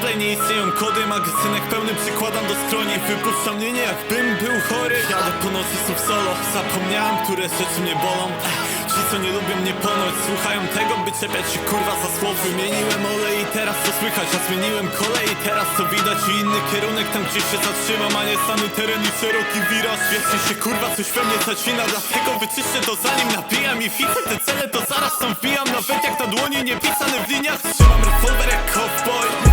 jest fair play, nie istnieją kody Magazynek pełny przykładam do skroni. Wypuszczam mnie nie jakbym był chory. Jadę po nocy znów solo. Zapomniałem, które rzeczy mnie bolą. Ech, Ci co nie lubią mnie ponoć Słuchają tego, by czepiać się kurwa za słowo. Wymieniłem olej i teraz to słychać A zmieniłem kolej. I teraz to widać I inny kierunek tam gdzie się zatrzymam A nie stany teren i szeroki wiraż Wiecznie się kurwa coś we mnie zacina. Dlatego wyczyszczę to zanim napijam I widzę te cele to zaraz tam wbijam. Nawet jak na dłoni nie pisane w liniach Trzymam rewolwer jak cowboy.